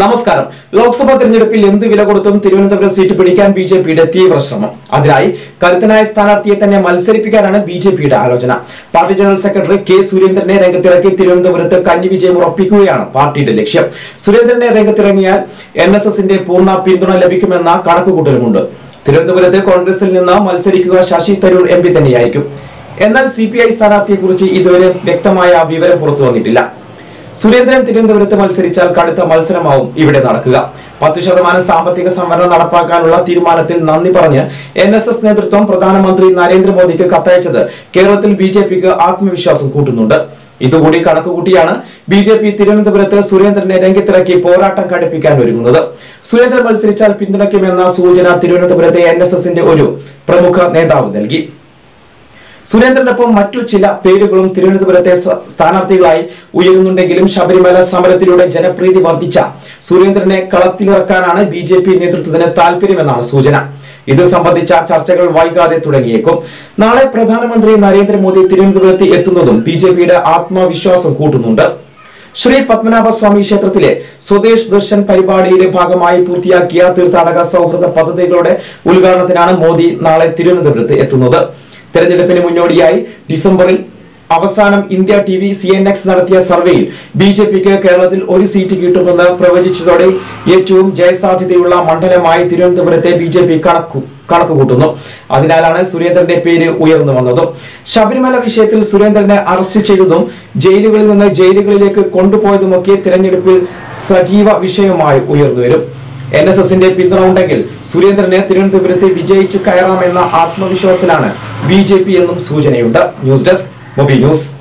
നമസ്കാരം. ലോക്സഭാ തെരഞ്ഞെടുപ്പിൽ എന്ത് വില കൊടുത്തും തിരുവനന്തപുരം സീറ്റ് പിടിക്കാൻ ബി ജെ പിയുടെ തീവ്ര ശ്രമം അതിനായി കരുത്തനായ സ്ഥാനാർത്ഥിയെ തന്നെ മത്സരിപ്പിക്കാനാണ് ബി ജെ പിയുടെ ആലോചന. പാർട്ടി ജനറൽ സെക്രട്ടറി കെ സുരേന്ദ്രനെ രംഗത്തിറക്കി തിരുവനന്തപുരത്ത് കന്നി വിജയം ഉറപ്പിക്കുകയാണ് പാർട്ടിയുടെ ലക്ഷ്യം. സുരേന്ദ്രനെ രംഗത്തിറങ്ങിയാൽ എൻ എസ് എസിന്റെ പൂർണ പിന്തുണ ലഭിക്കുമെന്ന കണക്കുകൂട്ടലുമുണ്ട്. തിരുവനന്തപുരത്ത് കോൺഗ്രസിൽ നിന്ന് മത്സരിക്കുക ശശി തരൂർ എം പി തന്നെയായിരിക്കും. എന്നാൽ സി പി ഐ സ്ഥാനാർത്ഥിയെക്കുറിച്ച് ഇതുവരെ വ്യക്തമായ വിവരം പുറത്തു വന്നിട്ടില്ല. സുരേന്ദ്രൻ തിരുവനന്തപുരത്ത് മത്സരിച്ചാൽ കടുത്ത മത്സരമാവും ഇവിടെ നടക്കുക. പത്ത് ശതമാനം സാമ്പത്തിക സംവരണം നടപ്പാക്കാനുള്ള തീരുമാനത്തിൽ നന്ദി പറഞ്ഞ് എൻ എസ് എസ് നേതൃത്വം പ്രധാനമന്ത്രി നരേന്ദ്രമോദിക്ക് കത്തയച്ചത് കേരളത്തിൽ ബി ജെ പിക്ക് ആത്മവിശ്വാസം കൂട്ടുന്നുണ്ട്. ഇതുകൂടി കണക്കുകൂട്ടിയാണ് ബി ജെ പി തിരുവനന്തപുരത്ത് സുരേന്ദ്രനെ രംഗത്തിറക്കി പോരാട്ടം കടുപ്പിക്കാൻ ഒരുങ്ങുന്നത്. സുരേന്ദ്രൻ മത്സരിച്ചാൽ പിന്തുണയ്ക്കുമെന്ന സൂചന തിരുവനന്തപുരത്തെ എൻ ഒരു പ്രമുഖ നേതാവ് നൽകി. സുരേന്ദ്രനൊപ്പം മറ്റു ചില പേരുകളും തിരുവനന്തപുരത്തെ സ്ഥാനാർത്ഥികളായി ഉയരുന്നുണ്ടെങ്കിലും ശബരിമല സമരത്തിലൂടെ ജനപ്രീതി വർദ്ധിച്ച സുരേന്ദ്രനെ കളത്തിലിറക്കാനാണ് ബി ജെ പി നേതൃത്വത്തിന് താല്പര്യമെന്നാണ് സൂചന. ഇത് സംബന്ധിച്ച ചർച്ചകൾ വൈകാതെ തുടങ്ങിയേക്കും. നാളെ പ്രധാനമന്ത്രി നരേന്ദ്രമോദി തിരുവനന്തപുരത്ത് എത്തുന്നതും ബി ജെ പിയുടെ ആത്മവിശ്വാസം കൂട്ടുന്നുണ്ട്. ശ്രീ പത്മനാഭസ്വാമി ക്ഷേത്രത്തിലെ സ്വദേശ് ദർശൻ പരിപാടിയുടെ ഭാഗമായി പൂർത്തിയാക്കിയ തീർത്ഥാടക സൗഹൃദ പദ്ധതികളുടെ ഉദ്ഘാടനത്തിനാണ് മോദി നാളെ തിരുവനന്തപുരത്ത് എത്തുന്നത്. തെരഞ്ഞെടുപ്പിന് മുന്നോടിയായി ഡിസംബറിൽ അവസാനം India T V C N X നടത്തിയ സർവേയിൽ ബി ജെ പിക്ക് കേരളത്തിൽ ഒരു സീറ്റ് കിട്ടുമെന്ന് പ്രവചിച്ചതോടെ ഏറ്റവും ജയസാധ്യതയുള്ള മണ്ഡലമായി തിരുവനന്തപുരത്തെ ബി ജെ പി കണക്കു കണക്കുകൂട്ടുന്നു. അതിനാലാണ് സുരേന്ദ്രന്റെ പേര് ഉയർന്നു വന്നത്. ശബരിമല വിഷയത്തിൽ സുരേന്ദ്രനെ അറസ്റ്റ് ചെയ്തതും ജയിലുകളിൽ നിന്ന് ജയിലുകളിലേക്ക് കൊണ്ടുപോയതുമൊക്കെ തിരഞ്ഞെടുപ്പിൽ സജീവ വിഷയമായി ഉയർന്നു വരും. എൻ എസ് എസിന്റെ പിന്തുണ ഉണ്ടെങ്കിൽ സുരേന്ദ്രന് തിരുവനന്തപുരത്ത് വിജയിച്ചു കയറാമെന്ന ആത്മവിശ്വാസത്തിലാണ് ബി ജെ പി എന്നും സൂചനയുണ്ട്. News desk mobi news.